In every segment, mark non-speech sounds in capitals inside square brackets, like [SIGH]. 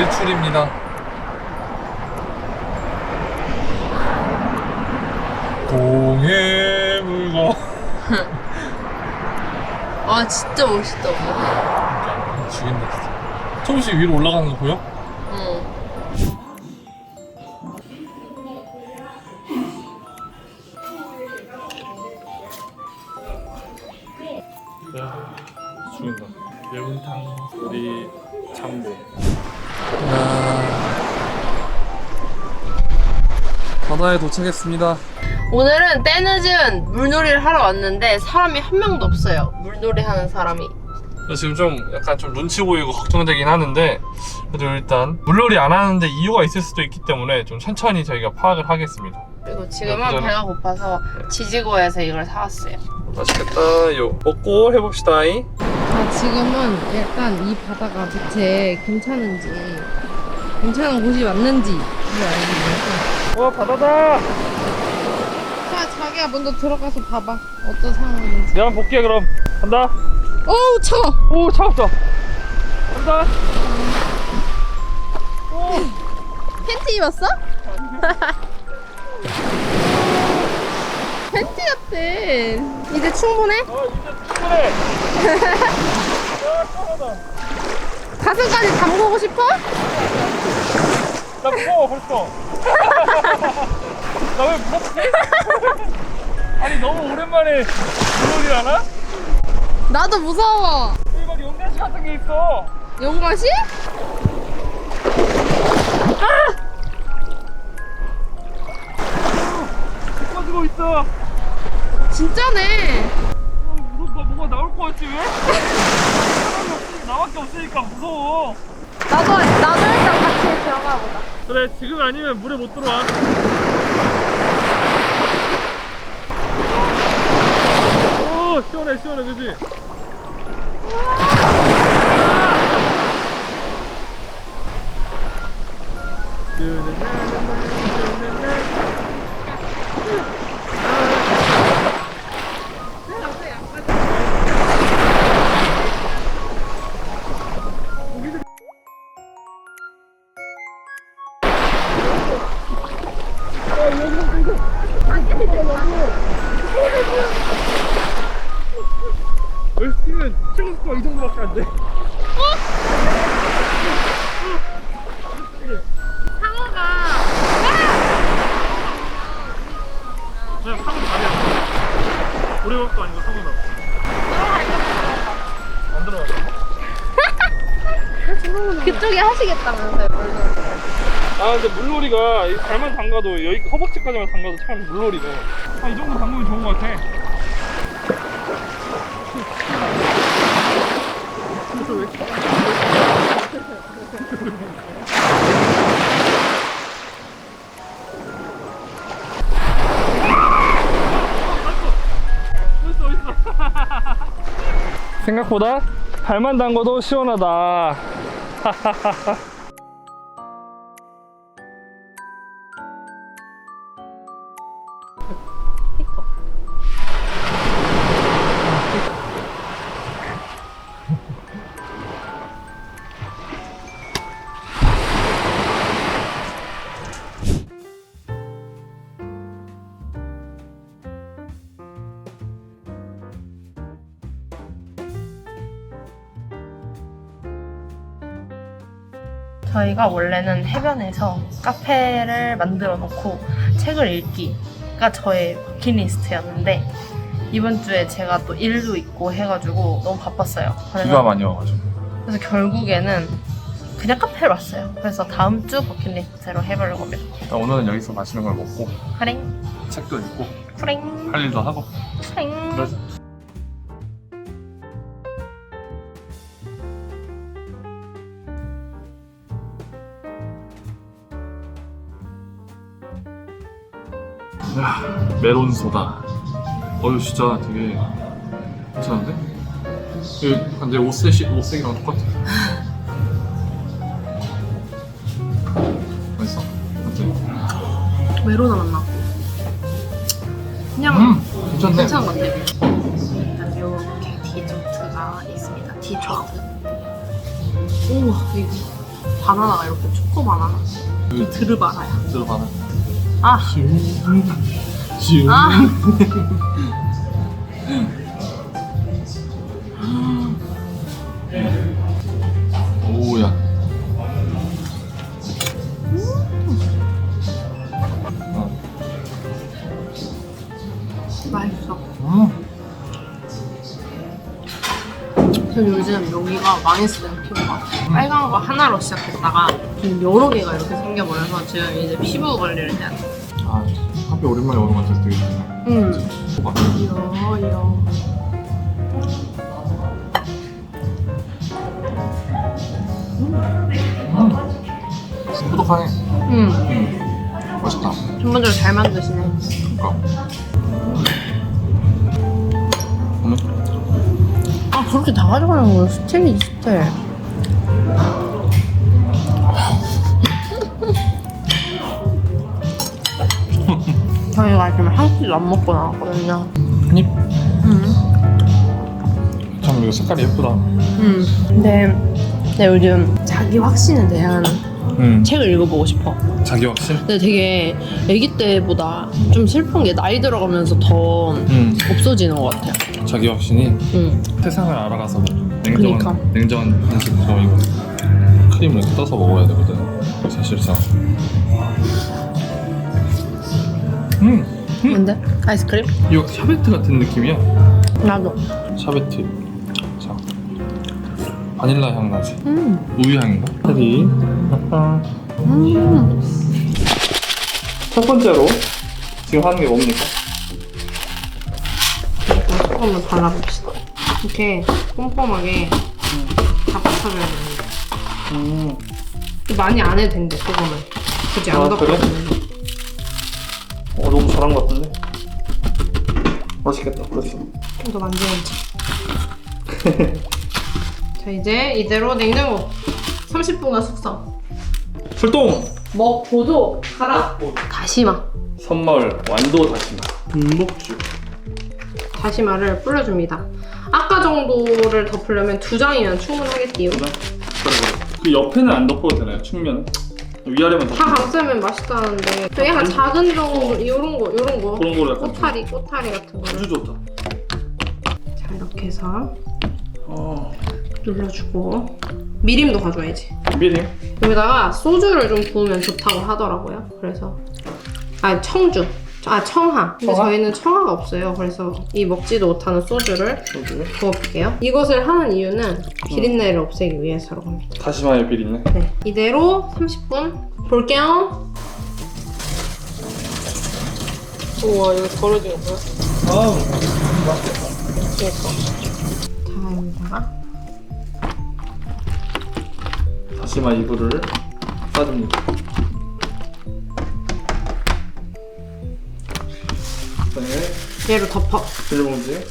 일출입니다. 동해 물고 [LAUGHS] 아 진짜 멋있다 오빠. 그러니까 죽인다 진짜. 조금씩 위로 올라가는 거 보여? 응. 야, 죽인다. 매운탕, 우리 참 보. 바다에 도착했습니다. 오늘은 때늦은 물놀이를 하러 왔는데 사람이 한 명도 없어요. 물놀이 하는 사람이. 지금 좀 약간 좀 눈치 보이고 걱정되긴 하는데 그래도 일단 물놀이 안 하는데 이유가 있을 수도 있기 때문에 좀 천천히 저희가 파악을 하겠습니다. 그리고 지금은 배가 고파서 지지고에서 이걸 사왔어요. 맛있겠다. 요 먹고 해봅시다. 아, 지금은 약간 이 바다가 대체 괜찮은지 괜찮은 곳이 맞는지 이걸 알기 위해서 와 바다다. 자 자기야 먼저 들어가서 봐봐 어떤 상황인지 내가 볼게 그럼. 간다. 어우 차워 오 차갑다. 간다. 팬티 입었어? 팬티 같아 이제 충분해? 어 이제 충분해. [LAUGHS] 가슴까지 담그고 싶어? 나 무서워 벌써. [LAUGHS] 나 왜 무섭지? 아니 너무 오랜만에 물놀이 하나? 나도 무서워 여기 막 연가시 같은 게 있어. 용과시? 가지고 있어. 진짜네 어, 무섭다. 뭐가 나올 것 같지 왜? 나밖에 없으니까 무서워. 나도 나도 일단 같이 들어가 보자 그래 지금 아니면 물에 못 들어와. 오 시원해 시원해 그지? 여기 뛰면 최고 속도가 이 정도밖에 안 돼. 상어가 그냥 상은 다리야. 오래밥도 아니고 상어다. 안 들어가. [LAUGHS] 그쪽에 하시겠다면서요 물놀이 아 근데 물놀이가 이 발만 담가도 여기 허벅지까지만 담가도 참 물놀이가 아이 정도 담그면 좋은 것 같아 생각보다 발만 담궈도 시원하다 [LAUGHS] 저희가 원래는 해변에서 카페를 만들어 놓고 책을 읽기가 저의 버킷리스트였는데 이번 주에 제가 또 일도 있고 해가지고 너무 바빴어요. 비가 많이 와가지고 그래서 결국에는 그냥 카페를 왔어요. 그래서 다음 주 버킷리스트로 해보려고 합니다. 일단 오늘은 여기서 맛있는 걸 먹고 프랭, 책도 읽고 프랭, 할 일도 하고 프랭. 그러자 메론 소다. 어유 진짜 되게 괜찮은데? 이거 근데 옷색이 옷색이랑 똑같아. 맛있어? 어때? 메로나 맛나. 그냥 음, 괜찮네. 괜찮은 것 같아요. 일단 이렇게 디저트가 있습니다. 디저트. 우와, 이거 바나나가 이렇게 초코 바나나. 그 드르바라야. 들어가나? 아, 지 아. 오야. 어. 맛있어. 음. 전 요즘 여기가 망했어요, 피부가. 빨간 거 하나로 시작했다가 좀 여러 개가 이렇게 생겨버려서 지금 이제 피부 관리를 해야 돼. 아, 카페 오랜만에 오는 것 같아서 되게 좋네. 응. 이러, 이러. 음. 꾸덕하네. 응. 음. 맛있다. 전반적으로 잘 만드시네. 그니까. 음. 아, 그렇게 다 가져가는 거야. 스텔이 스텔. 저희가 지금 한 끼도 안 먹고 나왔거든요. 한 입. 응. 참 이거 색깔이 예쁘다. 응. 근데, 근데 요즘 자기 확신에 대한 음. 책을 읽어보고 싶어. 자기 확신. 근데 되게 아기 때보다 좀 슬픈 게 나이 들어가면서 더 음. 없어지는 것 같아요. 자기 확신이 응. 세상을 알아가서 냉정한 그러니까. 냉정한 한식부터 이거 크림을 떠서 먹어야 되거든. 사실상. 음. 음. 뭔데? 아이스크림? 이거 샤베트 같은 느낌이야. 나도. 샤베트. 자. 바닐라 향 나지. 음. 우유 향인가? 테리. 음. 첫 번째로 지금 하는 게 뭡니까? 조금만 발라봅시다. 이렇게 꼼꼼하게 다 붙여줘야 됩니다. 음. 많이 안 해도 된대, 조금은. 굳이 안 아, 덮어도 그래? 되는데. 잘한 것 같은데. 맛있겠다. 그랬어. 좀더 만져야지. [LAUGHS] 자, 이제 이대로 냉장고 30분간 숙성. 출동. 먹, 보조, 가라. 다시마. 선마을 완도 다시마. 분목주. 다시마를 뿌려줍니다. 아까 정도를 덮으려면 두 장이면 충분하겠디요. 그 옆에는 안 덮어도 되나요? 측면? 위아래만 다 덮으면 감싸면 맛있다는데. 저 약간 작은 정도 이런 거 이런 거. 그런 거를 약간 꼬타리 꼬타리 같은 거를. 아주 좋다. 자 이렇게 해서 어. 눌러주고. 미림도 가져와야지. 미림. 여기다가 소주를 좀 부으면 좋다고 하더라고요. 그래서 아 청주 아 청하 근데 청하? 저희는 청하가 없어요 그래서 이 먹지도 못하는 소주를 소주. 부어볼게요 이것을 하는 이유는 비린내를 없애기 위해서라고 합니다 다시마의 비린내. 네 이대로 30분 볼게요 우와 이거 덜어진 거 뭐야? 아우. 자 여기다가 다시마 이불을 싸줍니다. 네. 얘로 덮어 비닐봉지.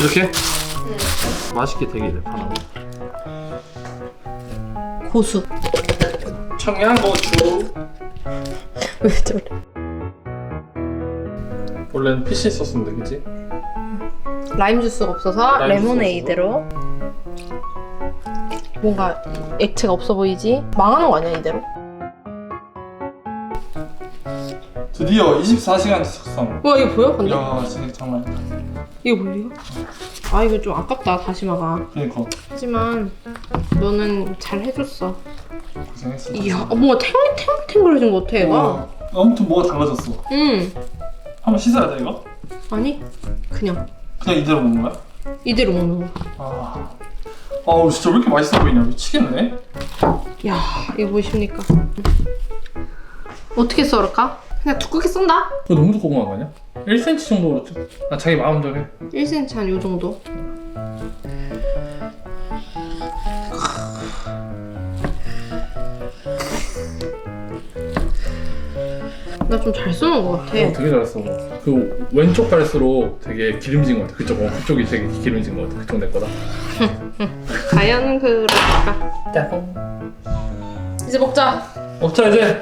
이렇게? 맛있게 되기를 바랍니다. 고수 청양고추. 왜 저래 원래는 피쉬 소스인데, 그지? 라임 주스가 없어서 라임 주스 레모네이드로 뭔가 액체가 없어 보이지? 망하는 거 아니야 이대로? 드디어 24시간 숙성. 와 이거 보여? 근데? 이야, 진짜 정말. 이거 보여? 아 이거 좀 아깝다 다시마가 그니까 하지만 너는 잘 해줬어 고생했어. 이야 어, 뭔가 탱글탱글해진 것 같아 얘가 어, 아무튼 뭐가 달라졌어. 응 한번 씻어야 돼 이거? 아니 그냥 그냥 이대로 먹는 거야? 이대로 먹는 거야 아, 아우 진짜 왜 이렇게 맛있어 보이냐 미치겠네. 야 이거 보이십니까? 어떻게 썰을까? 그냥 두껍게 썬다 이거 너무 두꺼운 거 아니야? 1cm 정도로 좀. 아 자기 마음대로 해. 1cm 한 요 정도 나 좀잘 쓰는 것 같아 어, 되게 잘했어. 그 왼쪽 갈수록 되게 기름진 것 같아. 그쪽 어, 그쪽이 되게 기름진 것 같아. 그쪽 내 거다. [LAUGHS] 과연 그럴까 짜뽕. 이제 먹자 먹자 이제.